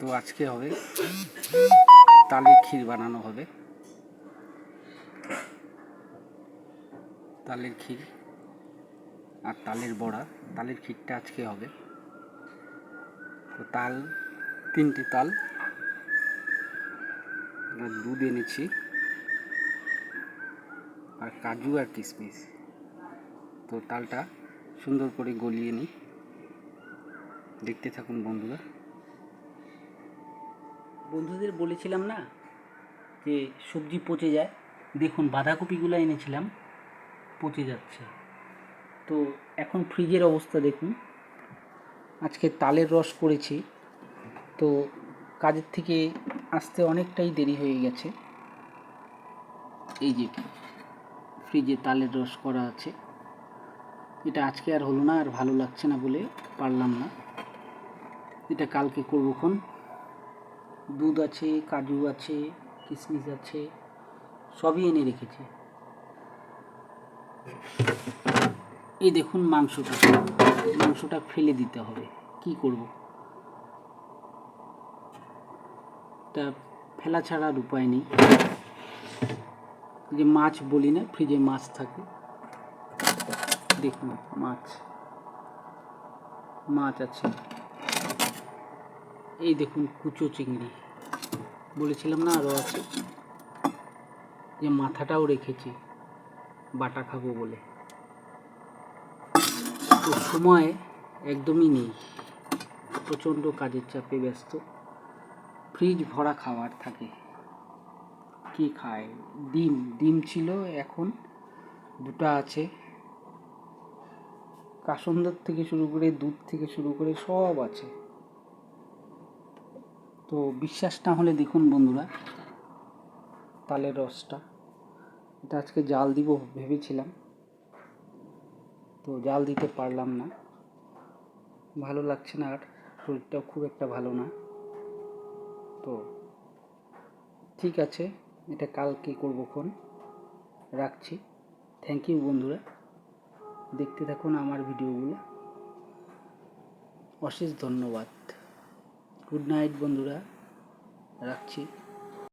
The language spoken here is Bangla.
তো আজকে হবে তালের ক্ষীর বানানো হবে। তালের ক্ষীর আর তালের বড়া। তালের ক্ষীরটা আজকে হবে। তো তাল, তিনটে তাল আর দুধ এনেছি আর কাজু আর কিশমিশ। তো তালটা সুন্দর করে গলিয়ে নিই। দেখতে থাকুন বন্ধুরা। বন্ধুদের বলেছিলাম না যে সবজি পচে যায়? দেখুন, বাঁধাকপিগুলো এনেছিলাম, পচে যাচ্ছে। তো এখন ফ্রিজের অবস্থা দেখুন। আজকে তালের রস করেছি। তো কাজের থেকে আসতে অনেকটাই দেরি হয়ে গেছে। এই যে ফ্রিজে তালের রস করা আছে। এটা আজকে আর হলো না, আর ভালো লাগছে না বলে পারলাম না। এটা কালকে করব খন। দুধ আছে, কাজু আছে কিশমিশ আছে, সবই এনে রেখেছে। এই দেখুন মাংসটা। মাংসটা ফেলে দিতে হবে। কি করব? তা ফেলা ছাড়ার উপায় নেই। যে মাছ বলি না, ফ্রিজে মাছ থাকে। দেখুন, মাছ। মাছ আছে। এই দেখুন কুচো চিংড়ি। বলেছিলাম না আরও আছে? যে মাথাটাও রেখেছি, বাটা খাব বলে। তো সময় একদমই নেই। প্রচণ্ড কাজের চাপে ব্যস্ত। ফ্রিজ ভরা খাবার থাকে। কি খায়? ডিম। ডিম ছিল, এখন দুটো আছে। কাসন্দর থেকে শুরু করে, দুধ থেকে শুরু করে সব আছে। তো বিশ্বাস না হলে দেখুন বন্ধুরা, তালের রসটা। এটা আজকে জাল দিব ভেবেছিলাম, তো জাল দিতে পারলাম না। ভালো লাগছে না আর, শরীরটাও খুব একটা ভালো না। তো ঠিক আছে, এটা কালকে করব ফোন। রাখছি। থ্যাংক ইউ বন্ধুরা। দেখতে থাকুন আমার ভিডিওগুলো। অশেষ ধন্যবাদ। গুড নাইট বন্ধুরা। রাখছি।